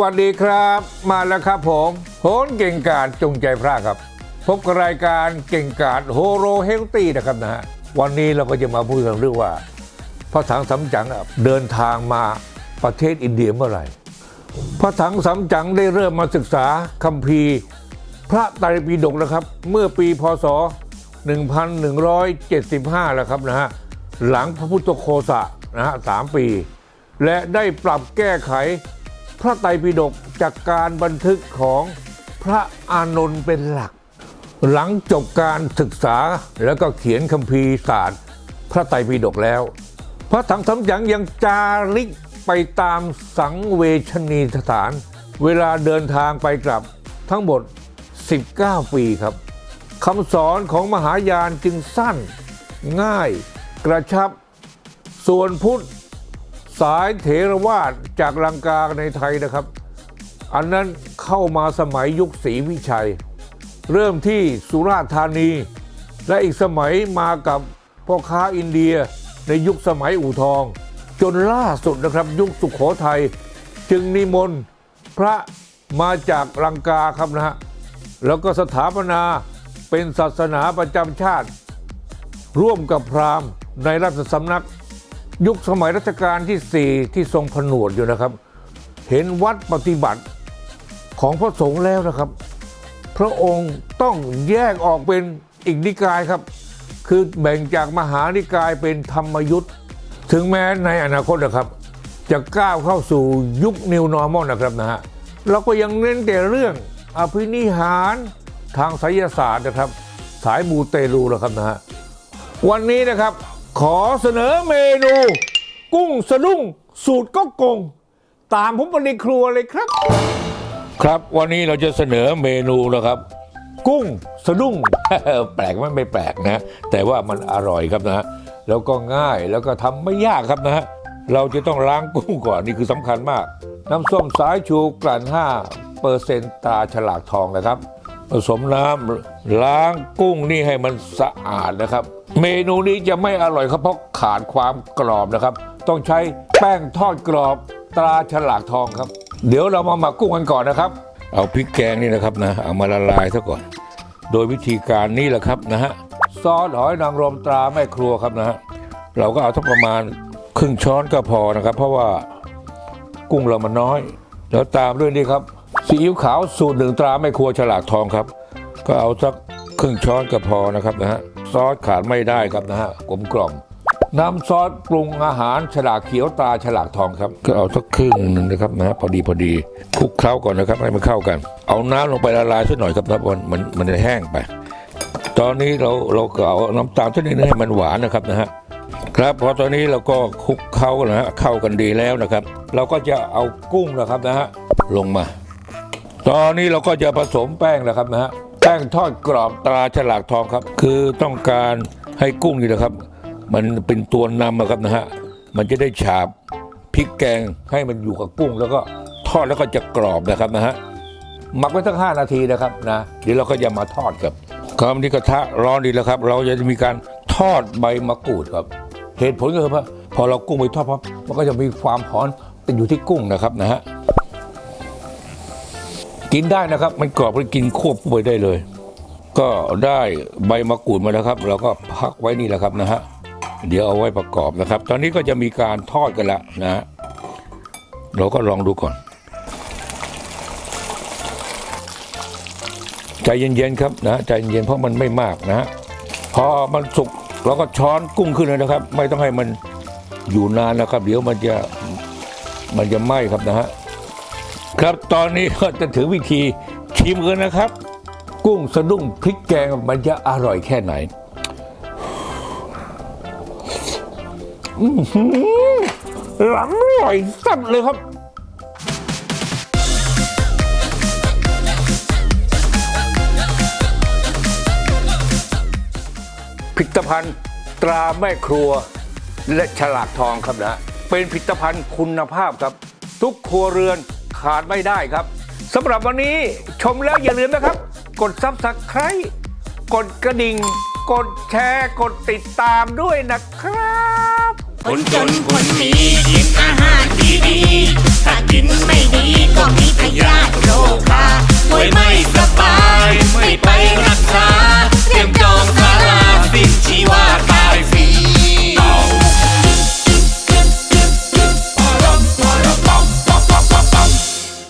วัสดีครับ มาแล้วครับผมโหนเก่งกาจจงใจพระครับพบกับรายการเก่งกาจโฮโรเฮลตี้นะครับนะฮะวันนี้เราก็จะมาพูดกันเรื่องว่าพระถังสำจั๋งเดินทางมาประเทศอินเดียเมื่อไหร่พระถังสำจั๋งได้เริ่มมาศึกษาคัมภีร์ พระไตรปิฎกนะครับ เมื่อปีพศ 1175 แล้วครับนะฮะหลังพระพุทธโคสะนะฮะสามปี และได้ปรับแก้ไข พระไตรปิฎกจากการบันทึกของพระอานนท์เป็นหลัก หลังจบการศึกษาแล้วก็เขียนคัมภีร์ศาสตร์ พระไตรปิฎกแล้ว พระถังสำจังยังจาริกไปตามสังเวชนีสถาน เวลาเดินทางไปกลับทั้งหมด 19 ปีครับคำสอนของมหายานจึงสั้นง่ายกระชับ ส่วนพุทธ สายเถรวาทจากลังกาในไทยนะครับ อันนั้นเข้ามาสมัยยุคศรีวิชัย เริ่มที่สุราษฎร์ธานี และอีกสมัยมากับพ่อค้าอินเดียในยุคสมัยอู่ทอง จนล่าสุดนะครับยุคสุขโขทัยจึงนิมนต์พระมาจากลังกาครับนะฮะแล้วก็สถาปนาเป็นศาสนาประจำชาติ ร่วมกับพราหมณ์ในราชสำนัก ยุคสมัยรัชกาลที่4ที่ทรงผนวดอยู่นะครับ เห็นวัดปฏิบัติของพระสงฆ์แล้วนะครับ พระองค์ต้องแยกออกเป็นอีกนิกายครับ คือแบ่งจากมหานิกายเป็นธรรมยุทธ์ถึงแม้ในอนาคตนะครับ จะก้าวเข้าสู่ยุค New Normal นะครับนะฮะเราก็ยังเน้นแต่เรื่องอภินิหารทางไสยศาสตร์นะครับ สายมูเตลูนะครับนะฮะวันนี้นะครับ ขอเสนอเมนู กุ้งสะดุ้งสูตรก็กง ตามผมไปในครัวเลยครับ ครับวันนี้เราจะเสนอเมนูนะครับ กุ้งสะดุ้ง แปลกไหมันไม่แปลกนะ แต่ว่ามันอร่อยครับนะฮะแล้วก็ง่ายแล้วก็ทำไม่ยากครับนะฮะเราจะต้องล้างกุ้งก่อนนี่คือสำคัญมาก น้ำส้มสายชูกลั่น5เปอร์เซ็นต์ตราฉลากทองนะครับ ผสมน้ำล้างกุ้งนี่ให้มันสะอาดนะครับ เมนูนี้จะไม่อร่อยครับเพราะขาดความกรอบนะครับ ต้องใช้แป้งทอดกรอบตราฉลากทองครับ เดี๋ยวเรามาหมักกุ้งกันก่อนนะครับ เอาพริกแกงนี่นะครับนะเอามาละลายซะก่อน โดยวิธีการนี้แหละครับนะฮะซอสหอยนางรมตราแม่ครัวครับนะฮะเราก็เอาทักประมาณครึ่งช้อนก็พอนะครับ เพราะว่ากุ้งเรามันน้อย แล้วตามด้วยนี่ครับซีอิ๊วขาวสูตรหนึ่งตราแม่ครัวฉลากทองครับ ก็เอาสักครึ่งช้อนก็พอนะครับนะฮะ ซอสขาดไม่ได้ครับนะฮะกลมกล่อมน้ำซอสปรุงอาหารฉลากเขียวตาฉลากทองครับ ก็เอาสักครึ่งหนึ่งนะครับนะฮะพอดีพอดีคลุกเคล้าก่อนนะครับให้มันเข้ากัน เอาน้ำลงไปละลายสักหน่อยครับนะมันมันมันจะแห้งไป ตอนนี้เราเราก็เอาน้ำตาลสักนิดนึงให้มันหวานนะครับนะฮะครับพอตอนนี้เราก็คลุกเคล้านะฮะเข้ากันดีแล้วนะครับ เราก็จะเอากุ้งนะครับนะฮะลงมา ตอนนี้เราก็จะผสมแป้งนะครับนะฮะ แป้งทอดกรอบตราฉลากทองครับ คือต้องการให้กุ้งนี่นะครับ มันเป็นตัวนำนะครับนะฮะมันจะได้ฉาบพริกแกงให้มันอยู่กับกุ้ง แล้วก็ทอดแล้วก็จะกรอบนะครับนะฮะหมักไว้สักห้านาทีนะครับนะเดี๋ยวเราก็จะมาทอดครับครับนี่กระทะร้อนดีแล้วครับ เราจะมีการทอดใบมะกรูดครับ เหตุผลก็คือว่าพอเรากุ้งไปทอดปั๊บมันก็จะมีความหอมติดอยู่ที่กุ้งนะครับนะฮะ กินได้นะครับ มันกรอบไปกินควบไปได้เลย ก็ได้ใบมะกรูดมาแล้วครับเราก็พักไว้นี่แหละครับนะฮะเดี๋ยวเอาไว้ประกอบนะครับ ตอนนี้ก็จะมีการทอดกันล้วนะ เราก็ลองดูก่อน ใจเย็นๆครับนะใจเย็นเพราะมันไม่มากนะ พอมันสุกเราก็ช้อนกุ้งขึ้นเลยนะครับ ไม่ต้องให้มันอยู่นานนะครับ เดี๋ยวมันจะมันจะไหม้ครับนะฮะ ครับตอนนี้ก็จะถึงวิธีชิมกันนะครับ กุ้งสะดุ้งพริกแกงมันจะอร่อยแค่ไหนอื้อหือหลังอร่อยสับเลยครับผลิตภัณฑ์ตราแม่ครัวและฉลากทองครับนะ เป็นผลิตภัณฑ์คุณภาพครับ ทุกครัวเรือน ขาดไม่ได้ครับสำหรับวันนี้ชมแล้วอย่าลืมนะครับ กดซับสไคร b ์กดกระดิ่ง กดแชร์ กดติดตามด้วยนะครับ คนจนคนมีกินอาหารดีดีถ้ากินไม่ดีก็มีพยาธิโรคราป่วยไม่สบาย ไม่ไปรักษา